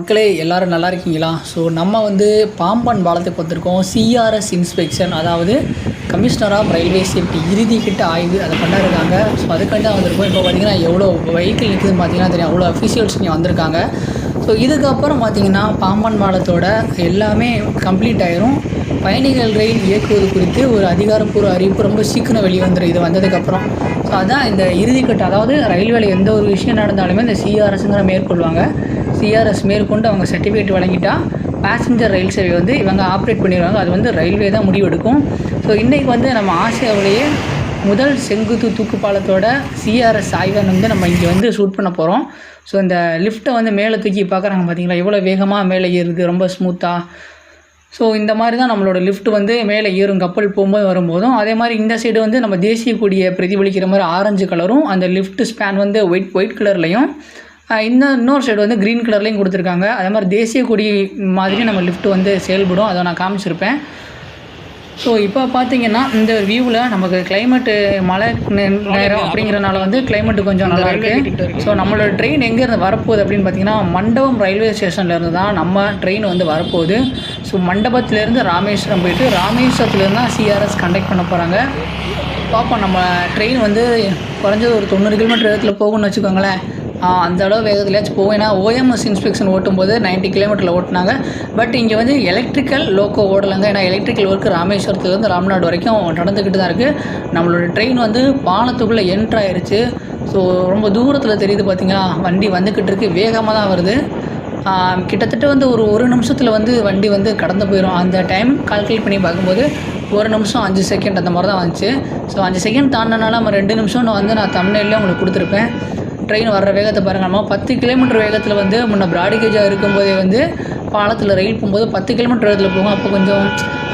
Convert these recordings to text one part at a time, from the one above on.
மக்களே எல்லாரும் நல்லா இருக்கீங்களா? ஸோ நம்ம வந்து பாம்பன் பாலத்துக்கு வந்திருக்கோம் சிஆர்எஸ் இன்ஸ்பெக்ஷன் அதாவது கமிஷனர் ஆஃப் ரயில்வே சேஃப்டி இறுதி கிட்ட ஆய்வு அதை பண்ணிருக்காங்க ஸோ அதுக்காண்டி தான் வந்திருக்கோம். இப்போ பார்த்தீங்கன்னா எவ்வளோ வெஹிக்கிள் நிற்குதுன்னு பார்த்தீங்கன்னா தெரியும். அவ்வளோ அஃபிஷியல்ஸ் இங்கே வந்திருக்காங்க. ஸோ இதுக்கப்புறம் பார்த்தீங்கன்னா பாம்பன் பாலத்தோட எல்லாமே கம்ப்ளீட் ஆயிரும். பயணிகள் ரயில் இயக்குவது குறித்து ஒரு அதிகாரப்பூர்வ அறிவிப்பு ரொம்ப சீக்கிரம் வெளிவந்துடும் இது வந்ததுக்கப்புறம். ஸோ அதான் இந்த இறுதிக்கட்டு அதாவது ரயில்வேல எந்த ஒரு விஷயம் நடந்தாலுமே இந்த சிஆர்எஸ்ங்கிற மேற்கொள்வாங்க. சிஆர்எஸ் மேற்கொண்டு அவங்க சர்டிஃபிகேட் வழங்கிட்டா பேசஞ்சர் ரயில் சேவை வந்து இவங்க ஆப்ரேட் பண்ணிடுவாங்க. அது வந்து ரயில்வே தான் முடிவெடுக்கும். ஸோ இன்றைக்கி வந்து நம்ம ஆசியாவிலேயே முதல் செங்குத்து தூக்குப்பாலத்தோட சிஆர்எஸ் ஆய்வன் வந்து நம்ம இங்கே வந்து ஷூட் பண்ண போகிறோம் ஸோ இந்த லிஃப்ட்டை வந்து மேலே தூக்கி பார்க்குறாங்க பார்த்தீங்களா எவ்வளோ வேகமாக மேலே ஏறுது ரொம்ப ஸ்மூத்தாக ஸோ இந்த மாதிரி தான் நம்மளோட லிஃப்ட் வந்து மேலே ஏறும் கப்பல் போகும்போது வரும்போதும். அதே மாதிரி இந்த சைடு வந்து நம்ம தேசிய கொடியை பிரதிபலிக்கிற மாதிரி ஆரஞ்சு கலரும் அந்த லிஃப்ட் ஸ்பேன் வந்து ஒயிட் ஒயிட் கலர்லையும் இன்னும் இன்னொரு ஷேடு வந்து க்ரீன் கலர்லேயும் கொடுத்துருக்காங்க. அதே மாதிரி தேசிய கொடி மாதிரி நம்ம லிஃப்ட் வந்து செயல்படும். அதை நான் காமிச்சிருப்பேன். ஸோ இப்போ பார்த்தீங்கன்னா இந்த வியூவில் நமக்கு கிளைமேட்டு மழை நே- நேரம் அப்படிங்கிறனால வந்து கிளைமேட்டு கொஞ்சம் நல்லாயிருக்கு ஸோ நம்மளோட ட்ரெயின் எங்கேருந்து வரப்போகுது அப்படின்னு பார்த்தீங்கன்னா மண்டபம் ரயில்வே ஸ்டேஷன்லேருந்து தான் நம்ம ட்ரெயின் வந்து வரப்போகுது. ஸோ மண்டபத்துலேருந்து ராமேஸ்வரம் போயிட்டு ராமேஸ்வரத்துலேருந்து தான் சிஆர்எஸ் கண்டக்ட் பண்ண போகிறாங்க பார்ப்போம் நம்ம ட்ரெயின் வந்து குறைஞ்சது ஒரு தொண்ணூறு கிலோமீட்டர் இடத்துல போகும்னு வச்சுக்கோங்களேன். அந்த அளவு வேகத்துலயாச்சும் போகும் ஏன்னா ஓஎம்எஸ் இன்ஸ்பெக்ஷன் ஓட்டும்போது 90 கிலோமீட்டரில் ஓட்டினாங்க. பட் இங்கே வந்து எலக்ட்ரிக்கல் லோக்கோ ஓடலைங்க. ஏன்னா எலக்ட்ரிக்கல் ஒர்க்கு ராமேஸ்வரத்துலேருந்து ராம்நாடு வரைக்கும் நடந்துக்கிட்டு தான் இருக்குது நம்மளோட ட்ரெயின் வந்து பாலத்துக்குள்ளே என்ட்ராயிருச்சு ஸோ ரொம்ப தூரத்தில் தெரியுது பார்த்தீங்களா வண்டி வந்துக்கிட்டு இருக்கு. வேகமாக தான் வருது. கிட்டத்தட்ட வந்து ஒரு ஒரு நிமிஷத்தில் வந்து வண்டி வந்து கடந்து போயிடும் அந்த டைம் கால்குலேட் பண்ணி பார்க்கும்போது ஒரு நிமிஷம் அஞ்சு செகண்ட் அந்த மாதிரி தான் வந்துச்சு. ஸோ அஞ்சு செகண்ட் தாண்டினால நம்ம ரெண்டு நிமிஷம்னு வந்து நான் தமிழ்லேயே உங்களுக்கு கொடுத்துருப்பேன். ட்ரெயின் வர்ற வேகத்தை பாருங்க. நம்ம பத்து கிலோமீட்டர் வேகத்தில் வந்து முன்ன பிராடிகேஜாக இருக்கும்போதே வந்து பாலத்தில் ரயில் போகும்போது பத்து கிலோமீட்டர் வேகத்தில் போகும். அப்போ கொஞ்சம்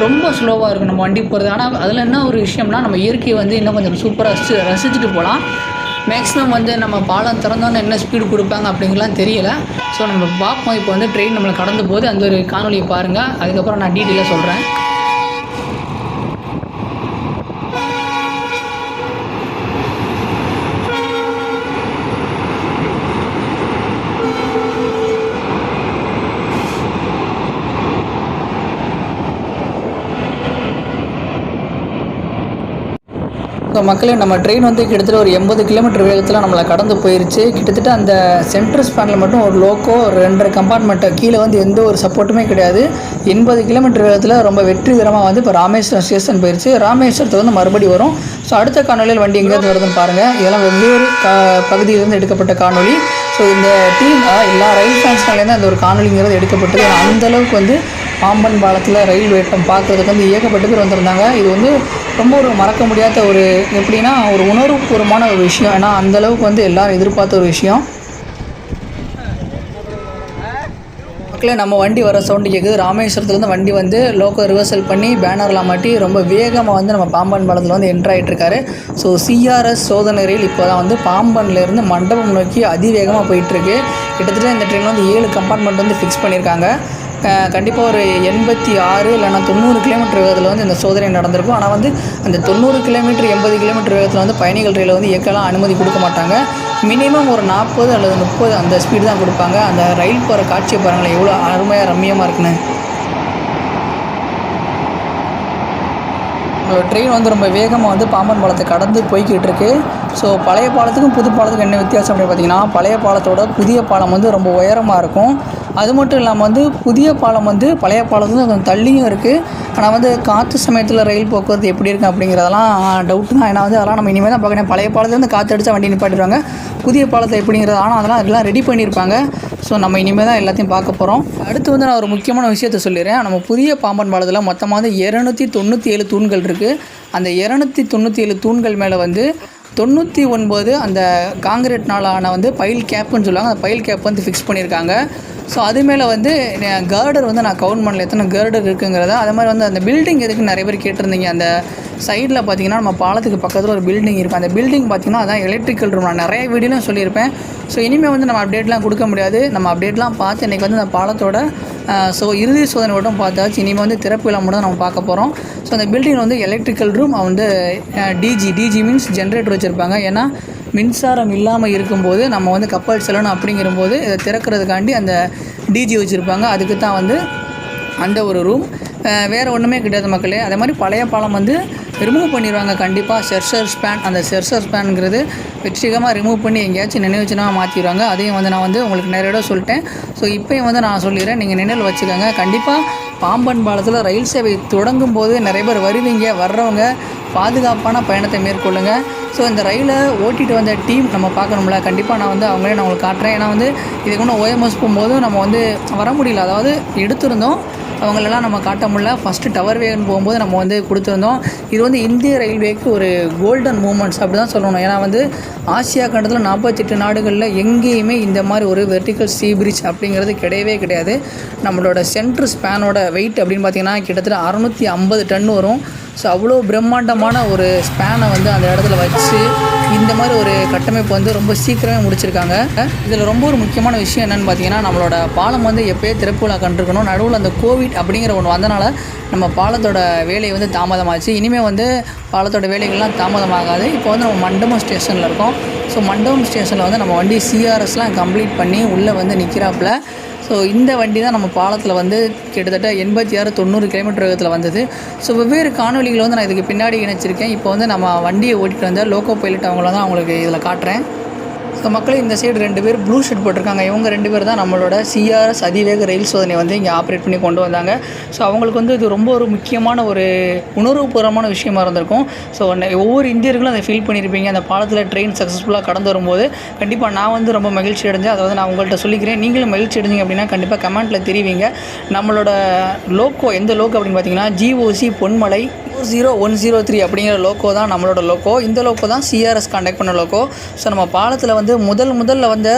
ரொம்ப ஸ்லோவாக இருக்கும் நம்ம வண்டி போகிறது ஆனால் அதில் என்ன ஒரு விஷயம்னா நம்ம இயற்கையை வந்து இன்னும் கொஞ்சம் சூப்பராக ரசிச்சு ரசிச்சுட்டு போகலாம். மேக்ஸிமம் வந்து நம்ம பாலம் திறந்தோன்னு என்ன ஸ்பீடு கொடுப்பாங்க அப்படிங்கலாம் தெரியல. ஸோ நம்ம பார்ப்போம். இப்போ வந்து ட்ரெயின் நம்மளை கடந்து போது அந்த ஒரு காணொலியை பாருங்கள் அதுக்கப்புறம் நான் டீட்டெயிலாக சொல்கிறேன் ஸோ மக்களே நம்ம ட்ரெயின் வந்து கிட்டத்தட்ட ஒரு எண்பது கிலோமீட்டர் வேகத்தில் நம்மளை கடந்து போயிருச்சு. கிட்டத்தட்ட அந்த சென்ட்ரல் ஸ்பேனில் மட்டும் ஒரு லோக்கோ ஒரு ரெண்டரை கம்பார்ட்மெண்ட்டை கீழே வந்து எந்த ஒரு சப்போர்ட்டுமே கிடையாது. எண்பது கிலோமீட்டர் வேகத்தில் ரொம்ப வெற்றிகரமாக வந்து இப்போ ராமேஸ்வரம் ஸ்டேஷன் போயிருச்சு. ராமேஸ்வரத்தை வந்து மறுபடி வரும். ஸோ அடுத்த காணொலியில் வண்டி எங்கேருந்து வருதுன்னு பாருங்கள் இதெல்லாம் வெவ்வேறு கா பகுதியிலிருந்து எடுக்கப்பட்ட காணொலி ஸோ இந்த டீம் எல்லா ரயில் ஃபேன்ஸ்னாலேருந்து அந்த ஒரு காணொலிங்கிறது எடுக்கப்பட்டது. அந்தளவுக்கு அந்த அளவுக்கு வந்து பாம்பன் பாலத்தில் ரயில் வேட்டம் பார்க்குறதுக்கு வந்து ஏகப்பட்ட பேர் வந்திருந்தாங்க. இது வந்து ரொம்ப ஒரு மறக்க முடியாத ஒரு எப்படின்னா ஒரு உணர்வுபூர்வமான ஒரு விஷயம். ஏன்னா அந்தளவுக்கு வந்து எல்லோரும் எதிர்பார்த்த ஒரு விஷயம். மக்களே நம்ம வண்டி வர சவுண்டு கேட்குது ராமேஸ்வரத்துலேருந்து வண்டி வந்து லோக்கல் ரிவர்சல் பண்ணி பேனர்லாம் மாட்டி ரொம்ப வேகமாக வந்து நம்ம பாம்பன் பாலத்தில் வந்து என்ட்ரு ஸோ சிஆர்எஸ் சோதனை ரயில் இப்போ தான் வந்து பாம்பன்லேருந்து மண்டபம் நோக்கி அதிவேகமாக போயிட்டுருக்கு கிட்டத்தட்ட இந்த ட்ரெயினில் வந்து ஏழு கம்பார்ட்மெண்ட் வந்து ஃபிக்ஸ் பண்ணியிருக்காங்க. கண்டிப்பாக ஒரு எண்பத்தி ஆறு இல்லைன்னா தொண்ணூறு கிலோமீட்டர் வேகத்தில் வந்து இந்த சோதனை நடந்திருக்கும். ஆனால் வந்து அந்த தொண்ணூறு கிலோமீட்டர் எண்பது கிலோமீட்டர் வேகத்தில் வந்து பயணிகள் ரயிலை வந்து இயக்கலாம் அனுமதி கொடுக்க மாட்டாங்க. மினிமம் ஒரு நாற்பது அல்லது முப்பது அந்த ஸ்பீடு தான் கொடுப்பாங்க. அந்த ரயில் போகிற காட்சியை பாருங்களேன் எவ்வளோ அருமையாக ரம்மியமாக இருக்குன்னு. ட்ரெயின் வந்து ரொம்ப வேகமாக வந்து பாம்பன் பாலத்தை கடந்து போய்கிட்டு இருக்கு. ஸோ பழைய பாலத்துக்கும் புது பாலத்துக்கும் என்ன வித்தியாசம் அப்படின்னு பார்த்தீங்கன்னா பழைய பாலத்தோட புதிய பாலம் வந்து ரொம்ப உயரமாக இருக்கும். அது மட்டும் இல்லாமல் வந்து புதிய பாலம் வந்து பழைய பாலத்துக்கும் கொஞ்சம் தள்ளியும் இருக்குது ஆனால் வந்து காற்று சமயத்தில் ரயில் போக்குவரத்து எப்படி இருக்குது அப்படிங்கிறதெல்லாம் டவுட்டு தான். ஏன்னா வந்து அதெல்லாம் நம்ம இனிமேல் தான் பார்க்கணும். பழைய பாலத்துலேருந்து காற்று அடித்தா வண்டி நிப்பாட்டிடுவாங்க புதிய பாலத்தை எப்படிங்கிறது ஆனால் அதெல்லாம் எல்லாம் ரெடி பண்ணியிருப்பாங்க. ஸோ நம்ம இனிமேல் தான் எல்லாத்தையும் பார்க்க போகிறோம் அடுத்து வந்து நான் ஒரு முக்கியமான விஷயத்த சொல்லிடுறேன். நம்ம புதிய பாம்பன் பாலத்தில் மொத்தமாக வந்து இரநூத்தி தொண்ணூற்றி ஏழு தூண்கள் இருக்குது அந்த இரநூத்தி தொண்ணூற்றி ஏழு தூண்கள் மேலே வந்து தொண்ணூற்றி ஒன்பது அந்த காங்கிரீட்னால ஆன வந்து பைல் கேப்புன்னு சொல்லுவாங்க அந்த பைல் கேப் வந்து ஃபிக்ஸ் பண்ணியிருக்காங்க. ஸோ அது மேலே வந்து கேர்டர் வந்து நான் கவுண்ட் பண்ணல எத்தனை கேர்டர் இருக்குங்கிறத. அது மாதிரி வந்து அந்த பில்டிங் எதுக்கு நிறைய பேர் கேட்டிருந்தீங்க. அந்த சைடில் பார்த்தீங்கன்னா நம்ம பாலத்துக்கு பக்கத்தில் ஒரு பில்டிங் இருக்கும் அந்த பில்டிங் பார்த்தீங்கன்னா அதான் எலக்ட்ரிக்கல் ரூம் நான் நிறைய வீடியோலாம் சொல்லியிருப்பேன். ஸோ இனிமேல் வந்து நம்ம அப்டேட்லாம் கொடுக்க முடியாது. நம்ம அப்டேட்லாம் பார்த்து இன்றைக்கி வந்து அந்த பாலத்தோட ஸோ இறுதி சோதனை மட்டும் பார்த்தாச்சு. இனிமேல் வந்து திறப்பு விழா மட்டும் தான் நம்ம பார்க்க போகிறோம் ஸோ அந்த பில்டிங் வந்து எலக்ட்ரிக்கல் ரூம் வந்து டிஜி டிஜி மீன்ஸ் ஜென்ரேட்டர் வச்சு வச்சுருப்பாங்க. ஏன்னா மின்சாரம் இல்லாமல் இருக்கும்போது நம்ம வந்து கப்பல் செல்லணும் அப்படிங்கிறபோது இதை திறக்கிறதுக்காண்டி அந்த டிஜி வச்சுருப்பாங்க. அதுக்கு தான் வந்து அந்த ஒரு ரூம் வேறு ஒன்றுமே கிடையாது மக்களே. அதே மாதிரி பழைய பாலம் வந்து ரிமூவ் பண்ணிடுவாங்க கண்டிப்பாக செர்சர் ஸ்பேன் அந்த செர்சர் ஸ்பேனுங்கிறது வெற்றிகமாக ரிமூவ் பண்ணி எங்கேயாச்சும் நினைவு மாற்றிடுவாங்க அதையும் வந்து நான் வந்து உங்களுக்கு நேரடியாக சொல்லிட்டேன். ஸோ இப்போயும் வந்து நான் சொல்லிடுறேன். நீங்கள் நினைவில் வச்சுக்கோங்க. கண்டிப்பாக பாம்பன் பாலத்தில் ரயில் சேவை தொடங்கும் போது நிறைய பேர் வருவீங்க வர்றவங்க. பாதுகாப்பான பயணத்தை மேற்கொள்ளுங்க. ஸோ இந்த ரயிலை ஓட்டிகிட்டு வந்த டீம் நம்ம பார்க்கணும்ல. கண்டிப்பாக நான் வந்து அவங்களே நான் உங்களுக்கு காட்டுறேன். ஏன்னா வந்து இதுக்கு ஒன்று ஓஎம்எஸ் போகும்போது நம்ம வந்து வர முடியல. அதாவது எடுத்திருந்தோம். அவங்களெல்லாம் நம்ம காட்ட முடியல. ஃபஸ்ட்டு டவர் வேகன் போகும்போது நம்ம வந்து கொடுத்துருந்தோம். இது வந்து இந்திய ரயில்வேக்கு ஒரு கோல்டன் மூமெண்ட்ஸ் அப்படி தான் சொல்லணும். ஏன்னா வந்து ஆசியா கண்டத்தில் நாற்பத்தெட்டு நாடுகளில் எங்கேயுமே இந்த மாதிரி ஒரு வெர்டிக்கல் சீ பிரிட்ஜ் அப்படிங்கிறது கிடையவே கிடையாது. நம்மளோட சென்ட்ரு ஸ்பேனோட வெயிட் அப்படின்னு பார்த்தீங்கன்னா கிட்டத்தட்ட அறநூற்றி ஐம்பது டன் வரும். ஸோ அவ்வளோ பிரம்மாண்டமான ஒரு ஸ்பேனை வந்து அந்த இடத்துல வச்சு இந்த மாதிரி ஒரு கட்டமைப்பு வந்து ரொம்ப சீக்கிரமே முடிச்சிருக்காங்க. இதில் ரொம்ப ஒரு முக்கியமான விஷயம் என்னென்னு பார்த்தீங்கன்னா நம்மளோட பாலம் வந்து எப்போயே திறப்பு விழா கண்டிருக்கணும். நடுவில் அந்த கோவிட் அப்படிங்கிற ஒன்று வந்தனால நம்ம பாலத்தோட வேலை வந்து தாமதமாச்சு. இனிமேல் வந்து பாலத்தோட வேலைகள்லாம் தாமதமாகாது. இப்போ வந்து நம்ம மண்டபம் ஸ்டேஷனில் இருக்கோம். ஸோ மண்டபம் ஸ்டேஷனில் வந்து நம்ம வண்டி சிஆர்எஸ்லாம் கம்ப்ளீட் பண்ணி உள்ளே வந்து நிற்கிறாப்புல ஸோ இந்த வண்டி தான் நம்ம பாலத்தில் வந்து கிட்டத்தட்ட எண்பத்தி ஆறு தொண்ணூறு கிலோமீட்டர் வேகத்தில் வந்தது. ஸோ வெவ்வேறு காணொலிகளை வந்து நான் இதுக்கு பின்னாடி இணைச்சிருக்கேன். இப்போ வந்து நம்ம வண்டியை ஓட்டிகிட்டு வந்த லோக்கோ பைலட் அவங்கள தான் அவங்களுக்கு இதில் காட்டுறேன். ஸோ மக்களே இந்த சைடு ரெண்டு பேர் ப்ளூ ஷர்ட் போட்டிருக்காங்க. இவங்க ரெண்டு பேர் தான் நம்மளோட சிஆர்எஸ் அதிவேக ரயில் சோதனை வந்து இங்கே ஆப்ரேட் பண்ணி கொண்டு வந்தாங்க. ஸோ அவங்களுக்கு வந்து இது ரொம்ப ஒரு முக்கியமான ஒரு உணர்வுபூர்வமான விஷயமா இருந்திருக்கும். ஸோ ஒவ்வொரு இந்தியர்களும் அதை ஃபீல் பண்ணியிருப்பீங்க. அந்த பாலத்தில் ட்ரெயின் சக்ஸஸ்ஃபுல்லாக கடந்து வரும்போது கண்டிப்பாக நான் வந்து ரொம்ப மகிழ்ச்சி அடைஞ்சேன் அதை வந்து நான் உங்கள்கிட்ட சொல்லிக்கிறேன். நீங்களும் மகிழ்ச்சி அடைஞ்சிங்க அப்படின்னா கண்டிப்பாக கமெண்ட்டில் தெரிவிங்க. நம்மளோட லோக்கோ எந்த லோக்கோ அப்படின்னு பார்த்தீங்கன்னா GOC Ponmalai four zero one zero three அப்படிங்கிற லோக்கோ தான் நம்மளோட லோக்கோ இந்த லோக்கோ தான் சிஆர்எஸ் கான்டாக்ட் பண்ண லோக்கோ ஸோ நம்ம பாலத்தில் வந்து முதல் முதல்ல வந்து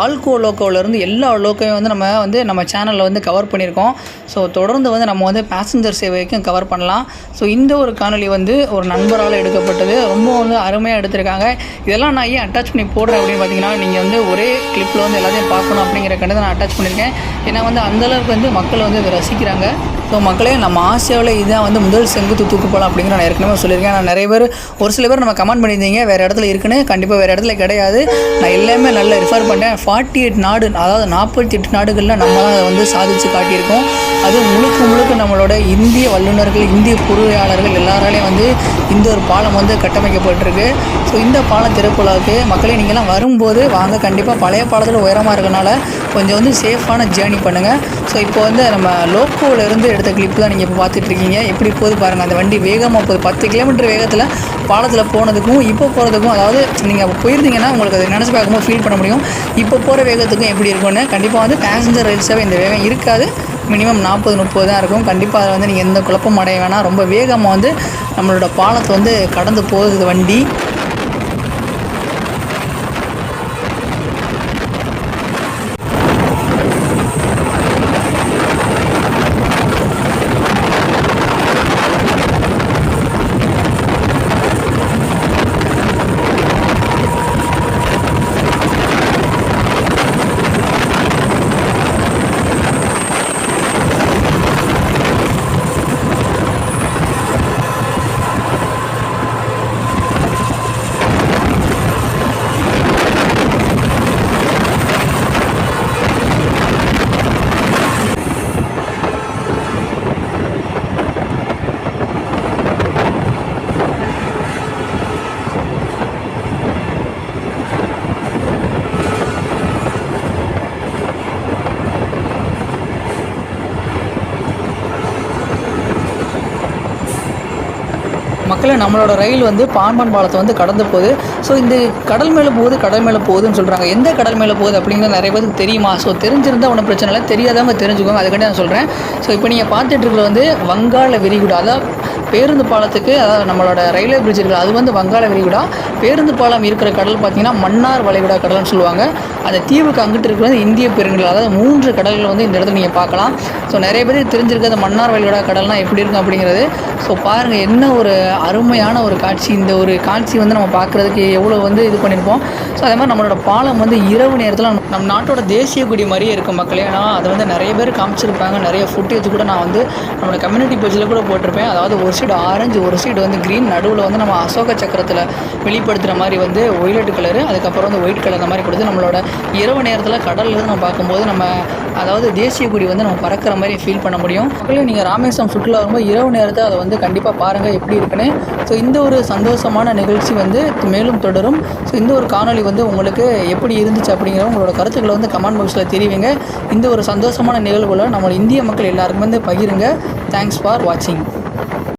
ஆல்கோ லோக்கோவிலேருந்து எல்லா லோக்கோவையும் வந்து நம்ம வந்து நம்ம சேனலில் வந்து கவர் பண்ணியிருக்கோம். ஸோ தொடர்ந்து வந்து நம்ம வந்து பேசஞ்சர் சேவைக்கும் கவர் பண்ணலாம். ஸோ இந்த ஒரு காணொலி வந்து ஒரு நண்பரால் எடுக்கப்பட்டது. ரொம்ப வந்து அருமையாக எடுத்திருக்காங்க. இதெல்லாம் நான் ஏன் அட்டாச் பண்ணி போடுறேன் அப்படின்னு பார்த்தீங்கன்னா நீங்கள் வந்து ஒரே கிளிப்பில் வந்து எல்லாத்தையும் பார்க்கணும் அப்படிங்கிற கண்டு நான் அட்டாச் பண்ணியிருக்கேன். ஏன்னா வந்து அந்தளவுக்கு வந்து மக்கள் வந்து இதை ரசிக்கிறாங்க. ஸோ மக்களே நம்ம ஆசியாவில் இதுதான் வந்து முதல் செங்குத்து தூக்குப்பாலம் அப்படிங்கிற நான் ஏற்கனவே சொல்லியிருக்கேன். நான் நிறைய பேர் ஒரு சில பேர் நம்ம கமெண்ட் பண்ணியிருந்தீங்க. வேறு இடத்துல இருக்குன்னு கண்டிப்பாக வேறு இடத்துல கிடையாது. நான் எல்லாமே நல்லா ரெஃபர் பண்ணிட்டேன். ஃபார்ட்டி எயிட் நாடு அதாவது நாற்பத்தி எட்டு நாடுகளில் நம்ம தான் அதை வந்து சாதித்து காட்டியிருக்கோம். அது முழுக்க முழுக்க நம்மளோட இந்திய வல்லுநர்கள் இந்திய பொறியாளர்கள் எல்லாராலையும் வந்து இந்த ஒரு பாலம் வந்து கட்டமைக்கப்பட்டிருக்கு. ஸோ இந்த பாலம் திறப்புலாவுக்கு மக்களே நீங்கள்லாம் வரும்போது வாங்க. கண்டிப்பாக பழைய பாலத்தில் உயரமாக இருக்கனால கொஞ்சம் வந்து சேஃபான ஜேர்னி பண்ணுங்கள் ஸோ இப்போ வந்து நம்ம லோக்கோவிலேருந்து எடுத்த கிளிப்பு தான் நீங்கள் இப்போ பார்த்துட்ருக்கீங்க. எப்படி போகுது பாருங்கள் அந்த வண்டி வேகமாக போகுது. பத்து கிலோமீட்டர் வேகத்தில் பாலத்தில் போனதுக்கும் இப்போ போகிறதுக்கும் அதாவது நீங்கள் அப்போ போயிருந்தீங்கன்னா உங்களுக்கு அதை நினச்சி பார்க்கும்போது ஃபீல் பண்ண முடியும். இப்போ போகிற வேகத்துக்கும் எப்படி இருக்கும்னு. கண்டிப்பாக வந்து பேசஞ்சர் ரயில் இந்த வேகம் இருக்காது. மினிமம் நாற்பது முப்பது தான் இருக்கும். கண்டிப்பாக அதை வந்து நீங்கள் எந்த குழப்பம் அடைய வேணாம். ரொம்ப வேகமாக வந்து நம்மளோட பாலத்தை வந்து கடந்து போகுது வண்டி. மக்களை நம்மளோட ரயில் வந்து பாம்பன் பாலத்தை வந்து கடந்து போகுது. ஸோ இந்த கடல் மேலே போகுது கடல் மேலே போகுதுன்னு சொல்கிறாங்க எந்த கடல் மேலே போகுது அப்படிங்கிறது நிறைய பேருக்கு தெரியுமா? ஸோ தெரிஞ்சிருந்தால் ஒன்றும் பிரச்சனை இல்லை. தெரியாதவங்க தெரிஞ்சுக்கோங்க. அதுக்காண்டி நான் சொல்கிறேன் ஸோ இப்போ நீங்கள் பார்த்துட்ருக்கிறது வந்து வங்காள விரிகுடா. அதாவது பேருந்து பாலத்துக்கு அதாவது நம்மளோட ரயில்வே பிரிட்ஜ் இருக்குது அது வந்து வங்காள விரிகுடா. பேருந்து பாலம் இருக்கிற கடல் பார்த்தீங்கன்னா மன்னார் வளைகுடா கடல்னு சொல்லுவாங்க. அந்த தீவுக்கு அங்கிட்டு இருக்கிறது இந்திய பெருங்கடல். அதாவது மூன்று கடல்கள் வந்து இந்த இடத்துல நீங்கள் பார்க்கலாம். ஸோ நிறைய பேர் தெரிஞ்சிருக்க அந்த மன்னார் வளைகுடா கடல்னா எப்படி இருக்கும் அப்படிங்கிறது. ஸோ பாருங்கள் என்ன ஒரு அருமையான ஒரு காட்சி. இந்த ஒரு காட்சி வந்து நம்ம பார்க்குறதுக்கு எவ்வளோ வந்து இது பண்ணியிருப்போம். ஸோ அதே மாதிரி நம்மளோட பாலம் வந்து இரவு நேரத்தில் நம்ம நாட்டோட தேசிய கொடி மாதிரியே இருக்கும் மக்களே. ஆனால் அதை வந்து நிறைய பேர் காமிச்சிருப்பாங்க. நிறைய ஃபுட்டேஜ் கூட நான் வந்து நம்மளோட கம்யூனிட்டி பேஜில் கூட போட்டிருப்பேன். அதாவது ஒரு சைடு ஆரஞ்சு ஒரு சைடு வந்து க்ரீன் நடுவில் வந்து நம்ம அசோக சக்கரத்தில் வெளிப்படுத்துகிற மாதிரி வந்து ஒயிலட் கலரு அதுக்கப்புறம் வந்து ஒயிட் கலர் அந்த மாதிரி கொடுத்து நம்மளோட இரவு நேரத்தில் கடலில் இருந்து நம்ம பார்க்கும்போது நம்ம அதாவது தேசிய கொடி வந்து நம்ம பறக்கிற மாதிரி ஃபீல் பண்ண முடியும். மக்களே நீங்கள் ராமேஸ்வரம் சுற்றுலா வரும்போது இரவு நேரத்தை அதை வந்து கண்டிப்பாக பாருங்கள் எப்படி இருக்குன்னு. ஸோ இந்த ஒரு சந்தோஷமான நிகழ்ச்சி வந்து மேலும் தொடரும். ஸோ இந்த ஒரு காணொளி வந்து உங்களுக்கு எப்படி இருந்துச்சு அப்படிங்கிற உங்களோட கருத்துக்களை வந்து கமெண்ட் பாக்ஸில் தெரிவிங்க. இந்த ஒரு சந்தோஷமான நிகழ்வுகளை நம்ம இந்திய மக்கள் எல்லாருக்கும் வந்து பகிருங்க. தேங்க்ஸ் ஃபார் வாட்சிங்